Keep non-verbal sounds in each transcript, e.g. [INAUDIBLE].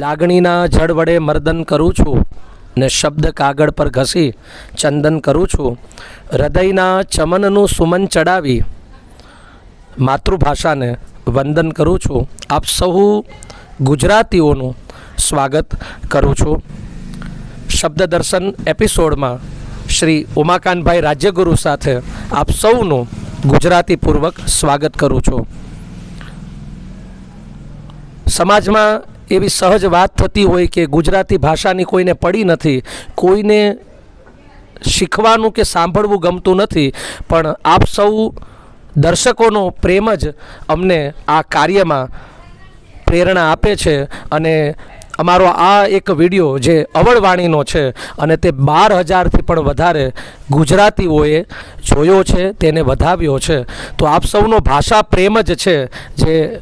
લાગણીના જળ વડે મર્દન કરું છું ને શબ્દ કાગળ પર ઘસી ચંદન કરું છું. હૃદયના ચમનનું સુમન ચડાવી માતૃભાષાને વંદન કરું છું. આપ સહુ ગુજરાતીઓનું સ્વાગત કરું છું. શબ્દ દર્શન એપિસોડમાં શ્રી ઉમાકાંતભાઈ રાજ્યગુરુ સાથે આપ સૌનું ગુજરાતીપૂર્વક સ્વાગત કરું છું. સમાજમાં એવી સહજ વાત થતી હોય કે ગુજરાતી ભાષાની કોઈને પડી નથી, કોઈને શીખવાનું કે સાંભળવું ગમતું નથી, પણ આપ સૌ દર્શકોનો પ્રેમ જ અમને આ કાર્યમાં પ્રેરણા આપે છે અને અમારો આ એક વીડિયો જે અવળવાણીનો છે અને તે બાર હજારથી પણ વધારે ગુજરાતીઓએ જોયો છે, તેને વધાવ્યો છે. તો આપ સૌનો ભાષા પ્રેમ જ છે જે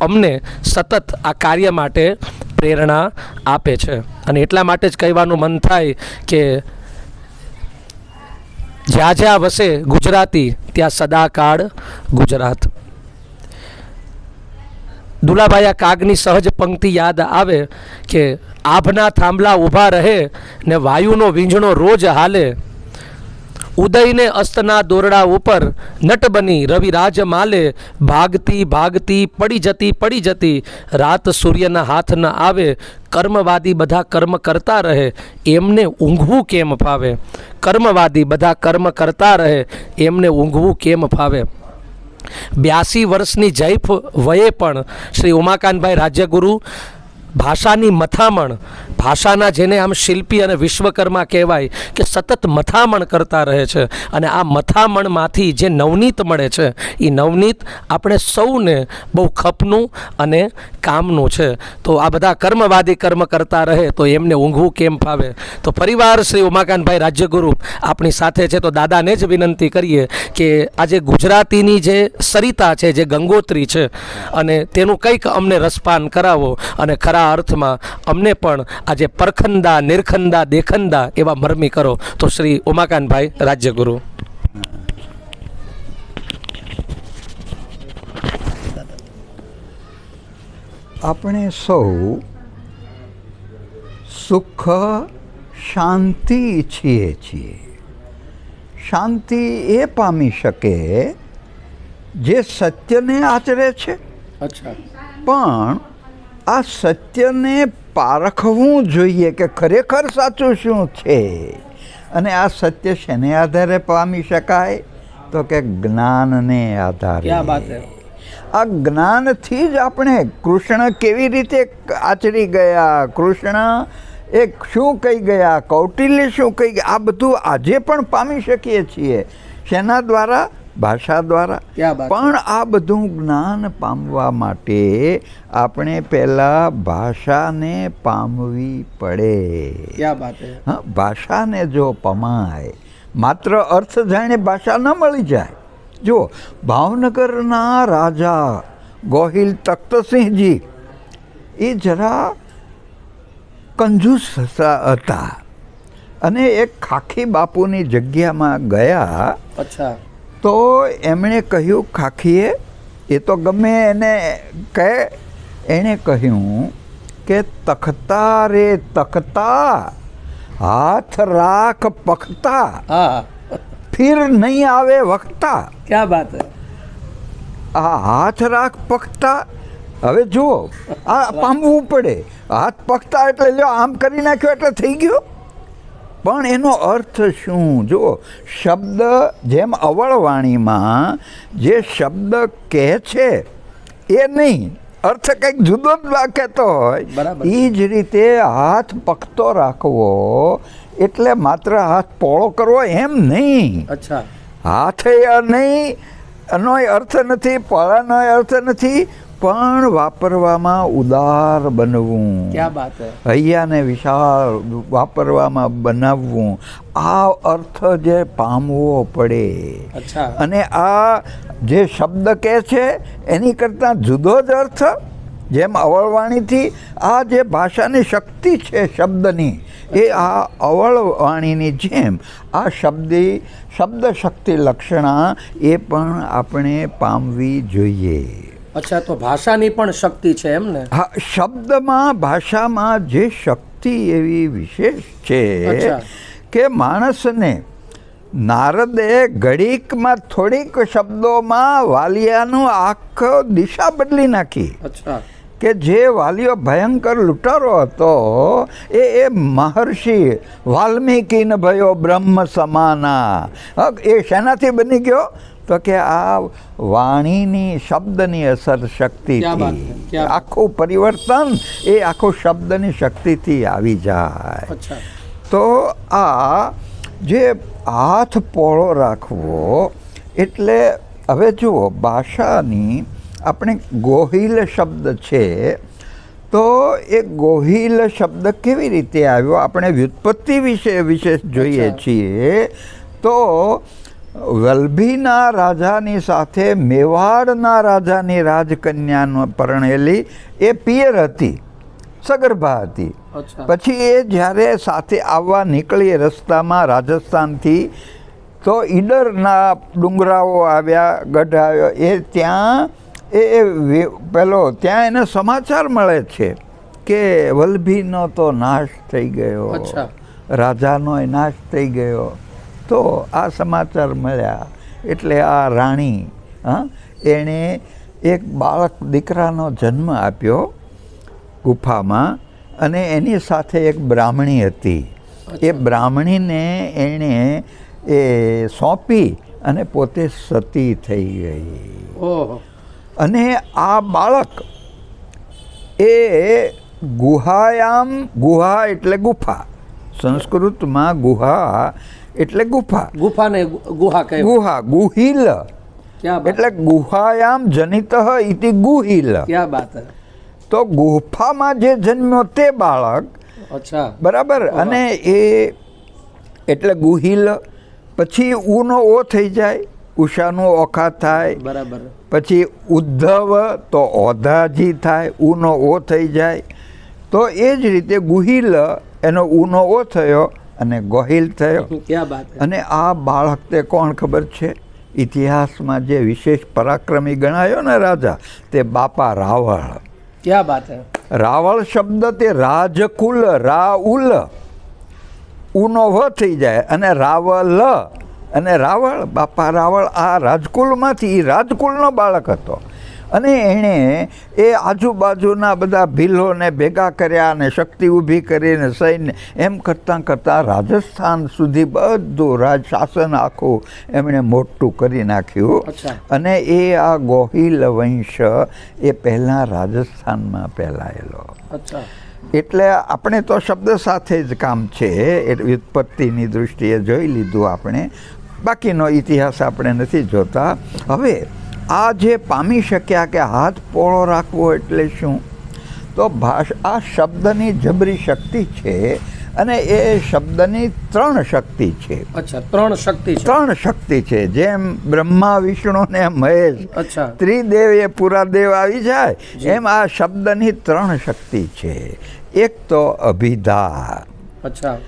અમને સતત આ કાર્ય માટે પ્રેરણા આપે છે. અને એટલા માટે જ કહેવાનું મન થાય કે જ્યાં જ્યાં વસે ગુજરાતી, ત્યાં સદાકાળ ગુજરાત. દુલાભાઈ કાગની સહજ પંક્તિ યાદ આવે કે આભના થાંભલા ઊભા રહે ને વાયુનો વીંઝણો રોજ હાલે ઉદયને અસ્તના દોરડા ઉપર નટ બની રવિરાજ માલે ભાગતી ભાગતી પડી જતી પડી જતી. રાત સૂર્યના હાથ ન આવે, કર્મવાદી બધા કર્મ કરતા રહે, એમને ઊંઘવું કેમ ફાવે? કર્મવાદી બધા કર્મ કરતા રહે, એમને ઊંઘવું કેમ ફાવે? બ્યાસી વર્ષની જૈફ વયે પણ શ્રી ઉમાકાંતભાઈ રાજ્યગુરુ ભાષાની મથામણ, ભાષાના જેને આમ શિલ્પી અને વિશ્વકર્મા કહેવાય, કે સતત મથામણ કરતા રહે છે. અને આ મથામણમાંથી જે નવનીત મળે છે એ નવનીત આપણે સૌને બહુ ખપનું અને કામનું છે. તો આ બધા કર્મવાદી કર્મ કરતા રહે, તો એમને ઊંઘવું કેમ ફાવે? તો ફરીવાર શ્રી ઉમાકાંતભાઈ રાજ્યગુરુ આપણી સાથે છે, તો દાદાને જ વિનંતી કરીએ કે આજે ગુજરાતીની જે સરિતા છે, જે ગંગોત્રી છે, અને તેનું કંઈક અમને રસપાન કરાવો અને ખરા અર્થમાં અમને પણ આજે પરખંદા નિરખંદા દેખંદા એવા મરમી કરો. તો શ્રી ઉમાકાંતભાઈ રાજ્યગુરુ. આપણે સૌ સુખ શાંતિ ઈચ્છીએ છીએ. શાંતિ એ પામી શકે જે સત્યને આચરે છે. અચ્છા. પણ આ સત્યને પારખવું જોઈએ કે ખરેખર સાચું શું છે? અને આ સત્ય શેને આધારે પામી શકાય? તો કે જ્ઞાનને આધારે. આ જ્ઞાનથી જ આપણે કૃષ્ણ કેવી રીતે આચરી ગયા? કૃષ્ણ એ શું કહી ગયા? કૌટિલ્ય શું કહી ગયા? આ બધું આજે પણ પામી શકીએ છીએ. શેના દ્વારા? ભાષા દ્વારા. પણ આ બધું જ્ઞાન પામવા માટે આપણે પહેલાં ભાષાને પામવી પડે. હે? ભાષાને જો પમાય માત્ર અર્થ જાણે ભાષા ન મળી જાય. જો ભાવનગરના રાજા ગોહિલ તખ્તસિંહજી એ જરા કંજૂસ હતા. અને એક ખાખી બાપુની જગ્યામાં ગયા. અચ્છા. તો એમણે કહ્યું ખાખીએ એ તો ગમે એને કહે. એણે કહ્યું કે તખતા રે તખતા હાથ રાખ પખતા હા. ફિર નહીં આવે વખતા. ક્યાં બાત આ હાથ રાખ પખતા હવે જુઓ આ પામવું પડે. હાથ પખતા એટલે લ્યો આમ કરી નાખ્યો એટલે થઈ ગયો. પણ એનો અર્થ શું? જો શબ્દ જેમ અવળવાણીમાં જે શબ્દ કહે છે એ નહીં. અર્થ કંઈક જુદો જ બરાબર. હોય. એ જ રીતે હાથ પકતો રાખવો એટલે માત્ર હાથ પોળો કરવો એમ નહીં. અચ્છા. હાથે નહીં એનો અર્થ નથી પળાનો અર્થ નથી પણ વાપરવામાં ઉદાર બનવું. ક્યા હૈયાને વિશાળ વાપરવામાં બનાવવું. આ અર્થ જે પામવો પડે. અને આ જે શબ્દ કહે છે એની કરતાં જુદો જ અર્થ જેમ અવળવાણીથી આ જે ભાષાની શક્તિ છે શબ્દની એ આ અવળવાણીની જેમ આ શબ્દી શબ્દ શક્તિ લક્ષણા એ પણ આપણે પામવી જોઈએ. અચ્છા તો ભાષાની પણ શક્તિ છે એમ ને? હા શબ્દમાં ભાષામાં જે શક્તિ એવી વિશેષ છે કે માણસને નારદે ઘડીકમાં થોડીક શબ્દોમાં વાલિયાનું આખો દિશા બદલી નાખી. અચ્છા. કે જે વાલીઓ ભયંકર લૂંટારો હતો એ એ મહર્ષિ વાલ્મીકીને ભયો બ્રહ્મ સમાના. એ શેનાથી બની ગયો? તો કે આ વાણીની શબ્દની અસર શક્તિથી. આખું પરિવર્તન એ આખું શબ્દની શક્તિથી આવી જાય. તો આ જે હાથ પોળો રાખવો એટલે હવે જુઓ ભાષાની આપણે ગોહિલ શબ્દ છે તો એ ગોહિલ શબ્દ કેવી રીતે આવ્યો? આપણે વ્યુત્પત્તિ વિશે વિશેષ જોઈએ છીએ. તો વલભીના રાજાની સાથે મેવાડના રાજાની રાજકન્યાનો પરણેલી એ પિયર હતી સગર્ભા હતી. પછી એ જ્યારે સાથે આવવા નીકળી રસ્તામાં રાજસ્થાનથી તો ઈડરના ડુંગરાઓ આવ્યા ગઢ આવ્યો. એ ત્યાં એ એ પેલો ત્યાં એને સમાચાર મળે છે કે વલ્ભીનો તો નાશ થઈ ગયો. અચ્છા. રાજાનો નાશ થઈ ગયો. તો આ સમાચાર મળ્યા. એટલે આ રાણી હા એણે એક બાળક દીકરાનો જન્મ આપ્યો ગુફામાં અને એની સાથે એક બ્રાહ્મણી હતી. એ બ્રાહ્મણીને એણે એ સોંપી અને પોતે સતી થઈ ગઈ. ઓહો. અને આ બાળક એ ગુહાયામ ગુહા એટલે ગુફા. સંસ્કૃતમાં ગુહા એટલે ગુફા. ગુફાને ગુહા કહે ગુહા ગુહિલ. એટલે ગુહાયામ જનિત ઇતિ ગુહિલ. ક્યાં બાત તો ગુફામાં જે જન્મ્યો તે બાળક અચ્છા. બરાબર? અને એ એટલે ગુહિલ. પછી ઉનો ઓ થઈ જાય. ઉષાનું ઓખા થાય. બરાબર. પછી ઉદ્ધવ તો ઓધાજી થાય ઉનો ઓ થઈ જાય. તો એ જ રીતે ગુહિલ એનો ઉનો ઓ થયો અને ગોહિલ થયો. [LAUGHS] અને આ બાળક તે કોણ ખબર છે? ઇતિહાસમાં જે વિશેષ પરાક્રમી ગણાયો ને રાજા તે બાપા રાવળ. ક્યાં બાત રાવળ શબ્દ તે રાજકુલ રાઉલ. ઉનો વ થઈ જાય અને રાવલ અને રાવળ બાપા રાવળ આ રાજકુલમાંથી રાજકુલનો બાળક હતો. અને એણે એ આજુબાજુના બધા ભીલોને ભેગા કર્યા અને શક્તિ ઊભી કરીને સૈન્ય એમ કરતાં કરતાં રાજસ્થાન સુધી બધું રાજ શાસન આખું એમણે મોટું કરી નાખ્યું. અને એ આ ગોહિલ વંશ એ પહેલાં રાજસ્થાનમાં ફેલાયેલો. અચ્છા. એટલે આપણે તો શબ્દ સાથે જ કામ છે એ વ્યુત્પત્તિની દૃષ્ટિએ જોઈ લીધું આપણે. બાકીનો ઇતિહાસ આપણે નથી જોતા. હવે આ જે પામી શક્યા કે હાથ પોળો રાખવો એટલે શું? તો ભાષ આ શબ્દની જબરી શક્તિ છે અને એ શબ્દની ત્રણ શક્તિ છે. અચ્છા ત્રણ શક્તિ છે. ત્રણ શક્તિ છે. જેમ બ્રહ્મા વિષ્ણુ ને મહેશ. અચ્છા. ત્રિદેવ એ પૂરા દેવ આવી જાય એમ આ શબ્દની ત્રણ શક્તિ છે. એક તો અભિધા. અચ્છા.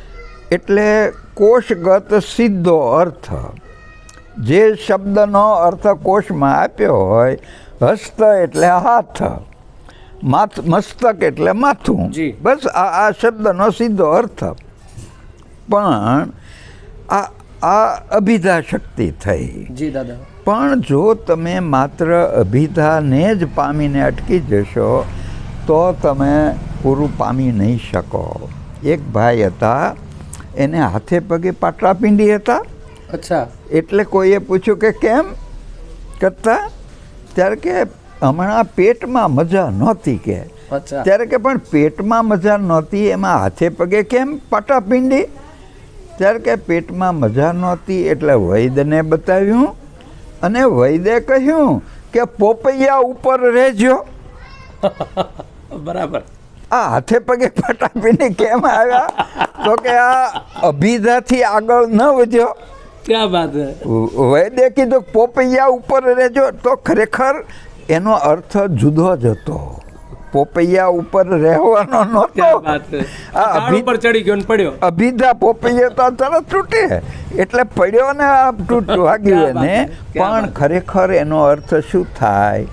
એટલે કોષગત સીધો અર્થ. જે શબ્દનો અર્થ કોષમાં આપ્યો હોય હસ્ત એટલે હાથ માથ મસ્તક એટલે માથું. બસ આ આ શબ્દનો સીધો અર્થ. પણ આ આ અભિધા શક્તિ થઈ. જી દાદા. પણ જો તમે માત્ર અભિધાને જ પામીને અટકી જશો તો તમે પૂરું પામી નહીં શકો. એક ભાઈ હતા એને હાથે પગે પાટલા પીંડી હતા. અચ્છા. એટલે કોઈએ પૂછ્યું કે કેમ? કરતા ત્યારે કે હમણાં પેટમાં મજા નહોતી કે. ત્યારે કે પણ પેટમાં મજા નહોતી એમાં હાથે પગે કેમ? પાટા પીંડી ત્યારે કે પેટમાં મજા નહોતી એટલે વૈદ્યને બતાવ્યું અને વૈદ્યે કહ્યું કે પોપૈયા ઉપર રહેજો. [LAUGHS] બરાબર. આ હાથે પગે પાટા પીંડી કેમ આવ્યા? તો કે આ અભિધાથી આગળ ન વધ્યો. ક્યાં વાત હે વૈદ્ય કીધું પોપૈયા ઉપર રહેજો. તો ખરેખર એનો અર્થ જુદો જ હતો. પોપૈયા ઉપર રહેવાનો નહોતો. ઉપર ચડી ગયો પડ્યો. અભિધા પોપૈયા તો તરત તૂટે. એટલે પડ્યો ને આ તૂટ વાગ્યું એને પણ ખરેખર એનો અર્થ શું થાય?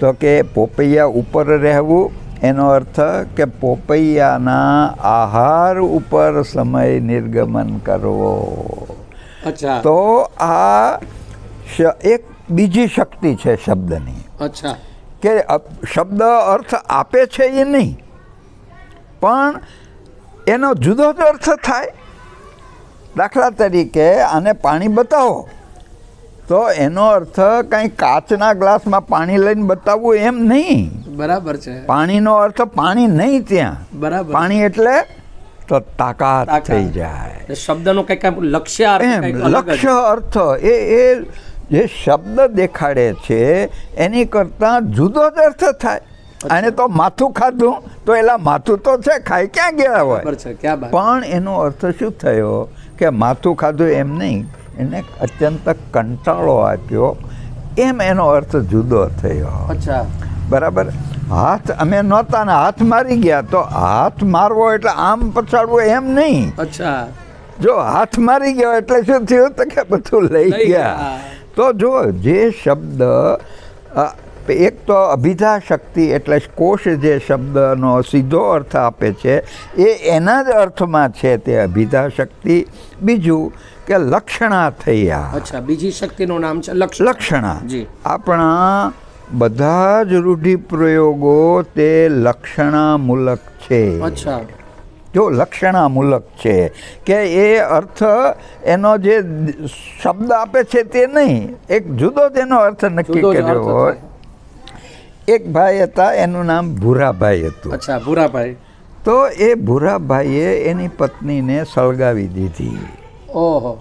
તો કે પોપૈયા ઉપર રહેવું એનો અર્થ કે પોપૈયાના આહાર ઉપર સમય નિર્ગમન કરવો. અચ્છા. તો આ એક બીજી શક્તિ છે શબ્દની. અચ્છા. કે શબ્દ અર્થ આપે છે એ નહીં પણ એનો જુદો જ અર્થ થાય. દાખલા તરીકે આને પાણી બતાવો. તો એનો અર્થ કંઈ કાચના ગ્લાસમાં પાણી લઈને બતાવવું એમ નહીં. બરાબર છે. પાણીનો અર્થ પાણી નહીં ત્યાં. બરાબર. પાણી એટલે તો તાકાત. થઈ જાય. શબ્દનો કંઈક લક્ષ્ય. લક્ષ્ય અર્થ એ એ જે શબ્દ દેખાડે છે એની કરતાં જુદો જ અર્થ થાય. અને તો માથું ખાધું તો એલા માથું તો છે ખાઈ ક્યાં ગયા હોય? પણ એનો અર્થ શું થયો કે માથું ખાધું એમ નહીં એને અત્યંત કંટાળો આપ્યો. એમ એનો અર્થ જુદો થયો. અચ્છા. બરાબર? હાથ અમે નહોતા ને હાથ મારી ગયા તો હાથ મારવો એટલે આમ પછાડવો એમ નહીં. અચ્છા. જો હાથ મારી ગયો એટલે શું થયું તો કે બધું લઈ ગયા. તો જો જે શબ્દ એક તો અભિધા શક્તિ એટલે કોષ જે શબ્દનો સીધો અર્થ આપે છે એ એના જ અર્થમાં છે તે અભિધા શક્તિ બીજું કે લક્ષણા થયા. અચ્છા બીજી શક્તિનું નામ છે લક્ષણા. આપણા બધા જ રૂઢિપ્રયોગો તે લક્ષણામૂલક છે. અચ્છા. જો લક્ષણામૂલક છે કે એ અર્થ એનો જે શબ્દ આપે છે તે નહીં એક જુદો તેનો અર્થ નક્કી કર્યો હોય. એક ભાઈ હતા એનું નામ ભૂરાભાઈ હતું. અચ્છા ભૂરાભાઈ. તો એ ભૂરાભાઈએ એની પત્નીને સળગાવી દીધી. ઓહો.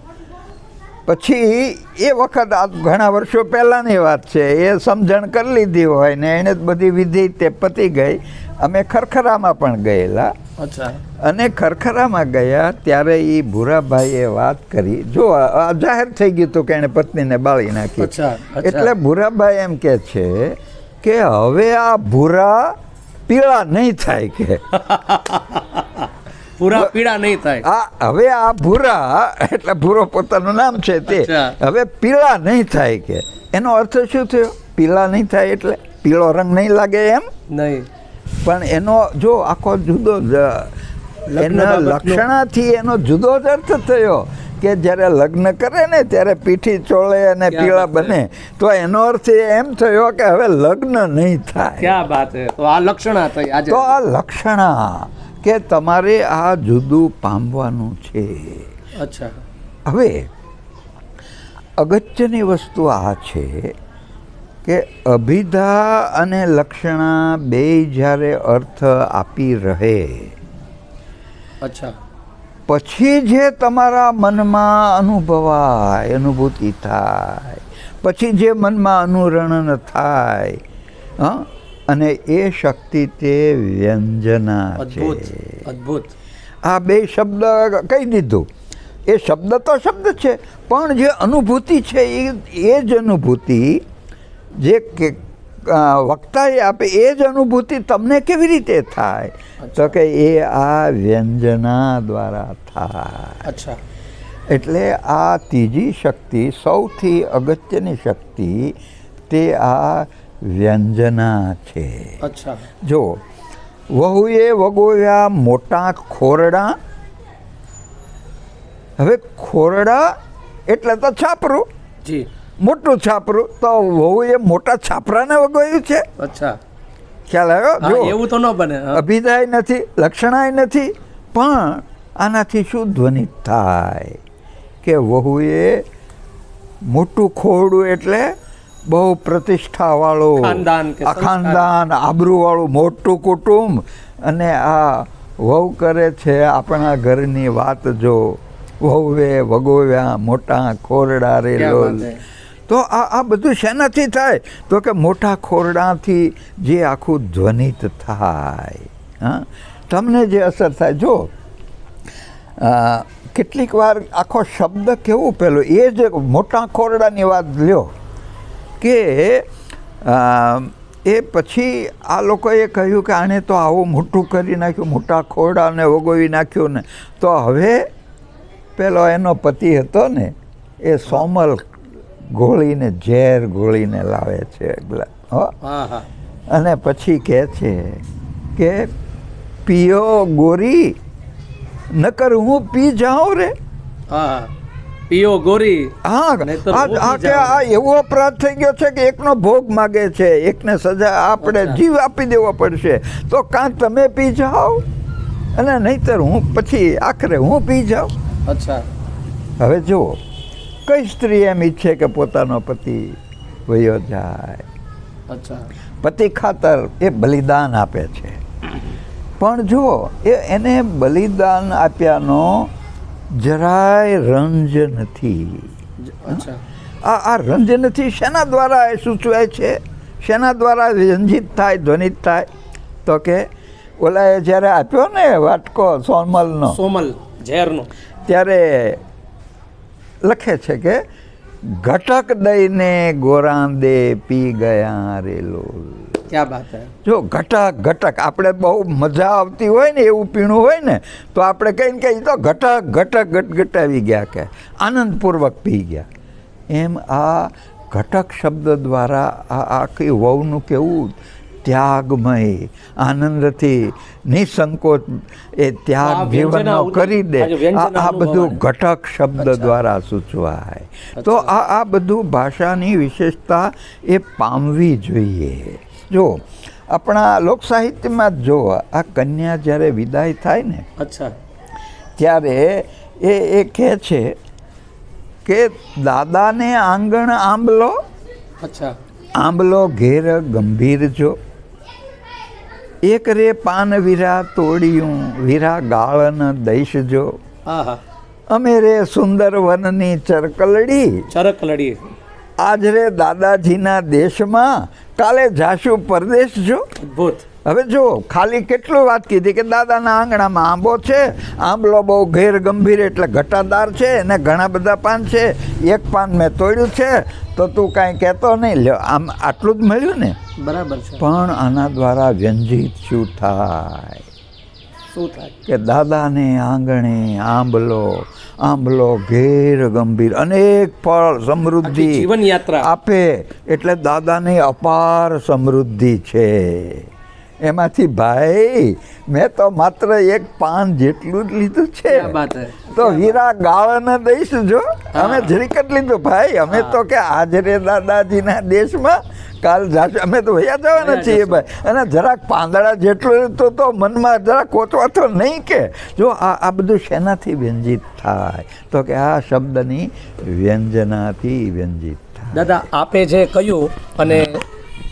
પછી એ વખત આ ઘણા વર્ષો પહેલાંની વાત છે એ સમજણ કરી લીધી હોય ને એણે બધી વિધિ તે પતી ગઈ. અમે ખરખરામાં પણ ગયેલા. અને ખરખરામાં ગયા ત્યારે એ ભૂરાભાઈએ વાત કરી. જો આ જાહેર થઈ ગયું હતું કે એણે પત્નીને બાળી નાખી. એટલે ભૂરાભાઈ એમ કે છે કે હવે આ ભૂરા પીળા નહીં થાય કે. [LAUGHS] પૂરા પીળા નહીં થાય. આ હવે આ ભૂરા એટલે ભૂરો પોતાનું નામ છે તે. હવે પીળા નહીં થાય કે. એનો અર્થ શું થયો? પીળા નહીં થાય એટલે પીળો રંગ નહીં લાગે એમ? નહીં. પણ એનો જો આખો જુદો એના લક્ષણાથી એનો જુદો જ અર્થ થયો કે જ્યારે લગ્ન કરે ને ત્યારે પીઠી ચોળે અને પીળા બને. તો એનો અર્થ એમ થયો કે હવે લગ્ન નહીં થાય. ક્યાં વાત તો આ લક્ષણા થઈ આજે. તો આ લક્ષણા. કે તમારે આ જુદું પામવાનું છે. અચ્છા. હવે અગત્યની વસ્તુ આ છે કે અભિધા અને લક્ષણા બે જ્યારે અર્થ આપી રહે. અચ્છા. પછી જે તમારા મનમાં અનુભવાય અનુભૂતિ થાય પછી જે મનમાં અનુરણન થાય હં? અને એ શક્તિ તે વ્યંજના છે. અદ્ભુત આ બે શબ્દ કહી દીધું. એ શબ્દ તો શબ્દ છે પણ જે અનુભૂતિ છે એ એ જ અનુભૂતિ જે વક્તાએ આપે એ જ અનુભૂતિ તમને કેવી રીતે થાય? તો કે એ આ વ્યંજના દ્વારા થાય. અચ્છા. એટલે આ ત્રીજી શક્તિ સૌથી અગત્યની શક્તિ તે આ વ્યંજના છે. અચ્છા. જો વહુએ વગોવ્યા મોટા ખોરડા હવે ખોરડા એટલે તો છાપરું. જી. મોટું છાપરું તો વહુએ મોટા છાપરાને વગોવ્યું છે. અચ્છા. ખ્યાલ આવ્યો? જો એવું તો ન બને. અભિધાય નથી લક્ષણાય નથી પણ આનાથી શું ધ્વનિત થાય? કે વહુએ મોટું ખોરડું એટલે બહુ પ્રતિષ્ઠાવાળું ખાનદાન આબરૂવાળું મોટું કુટુંબ. અને આ વહુ કરે છે આપણા ઘરની વાત જો. વહુએ વગોવ્યા મોટા ખોરડા રે લોલ. તો આ આ બધું શેનાથી થાય? તો કે મોટા ખોરડાથી જે આખું ધ્વનિત થાય. હા? તમને જે અસર થાય જો. કેટલીક વાર આખો શબ્દ કેવું પેલો? એ જ મોટા ખોરડાની વાત લ્યો. કે એ પછી આ લોકોએ કહ્યું કે આણે તો આવું મોટું કરી નાખ્યું મોટા ખોરડાને વગોવી નાખ્યું ને. તો હવે પેલો એનો પતિ હતો ને એ સોમલ ગોળીને ઝેર ગોળીને લાવે છે હો. અને પછી કહે છે કે પીઓ ગોરી નકર હું પી જાઉં રે? હા. પીઓ ગોરી હા આ કે આ એવો અપરાધ થઈ ગયો છે કે એકનો ભોગ માગે છે એકને સજા આપણે જીવ આપી દેવો પડશે. તો કાં તમે પી જાઓ. અને નહીતર હું પછી આખરે હું પી જાઉં. અચ્છા. હવે જુઓ કઈ સ્ત્રી એમ ઈચ્છે કે પોતાનો પતિ વયો જાય? અચ્છા. પતિ ખાતર એ બલિદાન આપે છે. પણ જુઓ એ એને બલિદાન આપ્યાનો જરાય રંજ નથી. આ આ રંજ નથી શેના દ્વારા એ સૂચવાય છે? શેના દ્વારા રંજિત થાય ધ્વનિત થાય? તો કે ઓલાએ જ્યારે આપ્યો ને વાટકો સોમલનો સોમલ ઝેરનો. ત્યારે લખે છે કે ઘટક દઈને ગોરાંદે પી ગયા રે લોલ. ક્યાં બાત જો ઘટક ઘટક. આપણે બહુ મજા આવતી હોય ને એવું પીણું હોય ને તો આપણે કહીને કહીએ તો ઘટક ઘટક ગટગટાવી ગયા કે. આનંદપૂર્વક પી ગયા. એમ આ ઘટક શબ્દ દ્વારા આ આખી વહુનું કેવું ત્યાગમય આનંદથી નિસંકોચ એ ત્યાગ જીવનનો કરી દે. આ આ બધું ઘટક શબ્દ દ્વારા સૂચવાય. તો આ આ બધું ભાષાની વિશેષતા એ પામવી જોઈએ. જો આપણા લોક સાહિત્યમાં જ જો આ કન્યા જ્યારે વિદાય થાય ને અચ્છા. ત્યારે એ એ કહે છે કે દાદાને આંગણ આંબલો અચ્છા. આંબલો ઘેર ગંભીર જો. એક રે પાન વીરા તોડિયું વીરા ગાળન દઈશ જો. અમે રે સુંદર વનની ચરકલડી. ચરક લડી આજ રે દાદાજીના દેશમાં કાલે જાશું પરદેશ જો. અદ્ભુત હવે જો ખાલી કેટલું વાત કીધી કે દાદાના આંગણામાં આંબો છે આંબલો બહુ ઘેર ગંભીર એટલે ઘટાદાર છે અને ઘણા બધા પાન છે. એક પાન મેં તોડ્યું છે તો તું કાંઈ કહેતો નહીં. લ્યો આમ આટલું જ મળ્યું ને? બરાબર છે. પણ આના દ્વારા વ્યંજિત શું થાય? શું થાય? કે દાદાને આંગણે આંબલો આંબલો ઘેર ગંભીર અનેક ફળ સમૃદ્ધિ જીવન યાત્રા આપે એટલે દાદાની અપાર સમૃદ્ધિ છે. એમાંથી ભાઈ મેં તો માત્ર એક પાન જેટલું જ લીધું છે. તો હીરા ગાળાને દઈશ જો. અમે જરીક જ લીધું ભાઈ. અમે તો કે હાજરે દાદાજીના દેશમાં કાલ જાશું અમે તો વયા જવાના છીએ ભાઈ. અને જરાક પાંદડા જેટલું તો તો મનમાં જરાક કોચવા તો નહીં કે. જો આ આ બધું શેનાથી વ્યંજિત થાય? તો કે આ શબ્દની વ્યંજનાથી વ્યંજિત થાય. દાદા આપે જે કહ્યું અને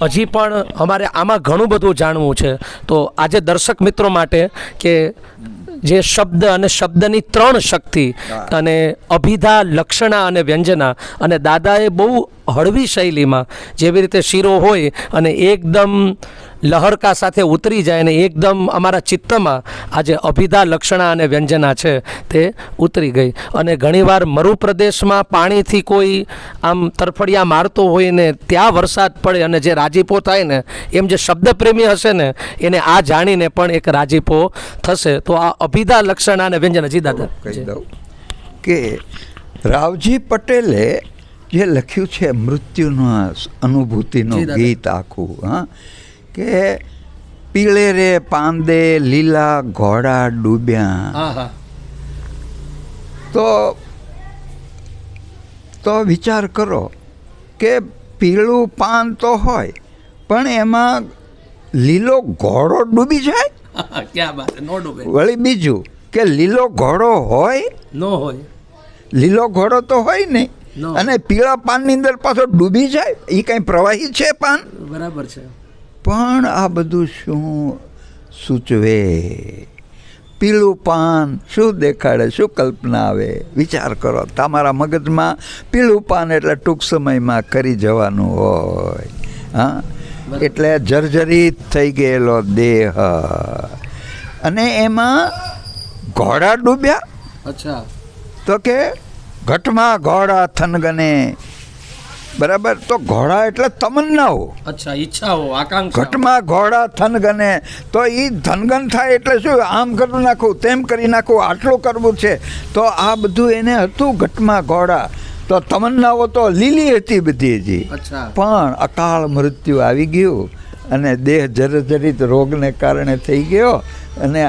હજી પણ અમારે આમાં ઘણું બધું જાણવું છે. તો આજે દર્શક મિત્રો માટે કે જે શબ્દ અને શબ્દની ત્રણ શક્તિ અને અભિધા લક્ષણા અને વ્યંજના અને દાદાએ બહુ હળવી શૈલીમાં જેવી રીતે શીરો હોય અને એકદમ લહરકા સાથે ઉતરી જાય અને એકદમ અમારા ચિત્તમાં આ જે અભિધા, લક્ષણા અને વ્યંજના છે તે ઉતરી ગઈ. અને ઘણીવાર મરુપ્રદેશમાં પાણીથી કોઈ આમ તરફડિયા મારતો હોય ને ત્યાં વરસાદ પડે અને જે રાજીપો થાય ને, એમ જે શબ્દપ્રેમી હશે ને, એને આ જાણીને પણ એક રાજીપો થશે. તો આ અભિધા, લક્ષણા અને વ્યંજના. જી દાદા. કહી દઉં કે રાવજી પટેલે જે લખ્યું છે મૃત્યુનો અનુભૂતિનું ગીત આખું હા કે પીળે રે પાંદે લીલા ઘોડા ડૂબ્યા. તો તો વિચાર કરો કે પીળું પાન તો હોય પણ એમાં લીલો ઘોડો ડૂબી જાય? વળી બીજું કે લીલો ઘોડો હોય? ન હોય. લીલો ઘોડો તો હોય નહીં. અને પીળા પાનની અંદર પાછો ડૂબી જાય એ કંઈ પ્રવાહી છે પાન? બરાબર છે. પણ આ બધું શું સૂચવે? પીળું પાન શું દેખાડે શું કલ્પના આવે? વિચાર કરો તમારા મગજમાં પીળું પાન એટલે ટૂંક સમયમાં કરી જવાનું હોય. હા? એટલે જર્જરિત થઈ ગયેલો દેહ. અને એમાં ઘોડા ડૂબ્યા. અચ્છા. તો કે ઘટમાં ઘોડા થનગને બરાબર? તો ઘોડા એટલે તમન્નાઓ. અચ્છા ઈચ્છાઓ આકાંક્ષા ઘટમાં ઘોડા થનગને તો એ ધનગન થાય એટલે શું? આમ કરી નાખું તેમ કરી નાખું આટલું કરવું છે. તો આ બધું એને હતું ઘટમાં ઘોડા. તો તમન્નાઓ તો લીલી હતી બધી હજી પણ અકાળ મૃત્યુ આવી ગયું અને દેહ જર્જરિત રોગને કારણે થઈ ગયો અને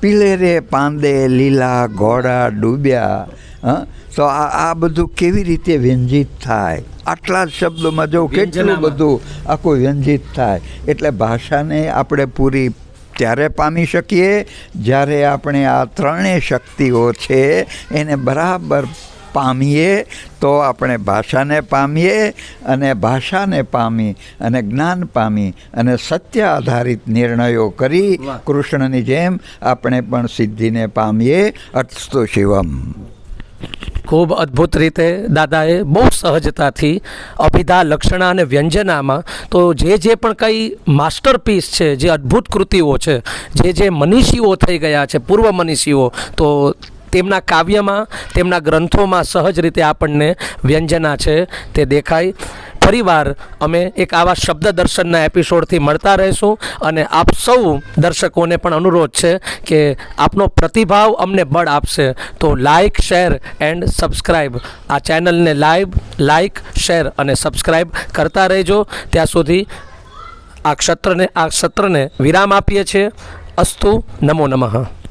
પીળેરે પાંદે લીલા ઘોડા ડૂબ્યા. હં? તો આ આ બધું કેવી રીતે વ્યંજિત થાય? આટલા જ શબ્દોમાં જો કેટલું. બધું આખું વ્યંજિત થાય? એટલે ભાષાને આપણે પૂરી ત્યારે પામી શકીએ જ્યારે આપણે આ ત્રણેય શક્તિઓ છે એને બરાબર પામીએ તો આપણે ભાષાને પામીએ અને ભાષાને પામી અને જ્ઞાન પામી અને સત્ય આધારિત નિર્ણયો કરી કૃષ્ણની જેમ આપણે પણ સિદ્ધિને પામીએ. અટસ્તો શિવમ. ખૂબ અદ્ભુત રીતે દાદાએ બહુ સહજતાથી અભિધા લક્ષણા અને વ્યંજનામાં તો જે જે પણ કંઈ માસ્ટરપીસ છે, જે અદ્ભુત કૃતિઓ છે, જે જે મનીષીઓ થઈ ગયા છે, પૂર્વ મનીષીઓ, તો તેમના કાવ્યમાં, તેમના ગ્રંથોમાં સહજ રીતે આપણને વ્યંજના છે તે દેખાય. ફરીવાર અમે એક આવા શબ્દ દર્શનના એપિસોડથી મળતા રહીશું અને આપ સૌ દર્શકોને પણ અનુરોધ છે કે આપનો પ્રતિભાવ અમને બળ આપશે. તો લાઇક શેર એન્ડ સબસ્ક્રાઈબ આ ચેનલને લાઈવ લાઇક શેર અને સબસ્ક્રાઈબ કરતા રહેજો. ત્યાં સુધી આ ક્ષત્રને આ ક્ષત્રને વિરામ આપીએ છીએ. અસ્તુ નમો નમઃ.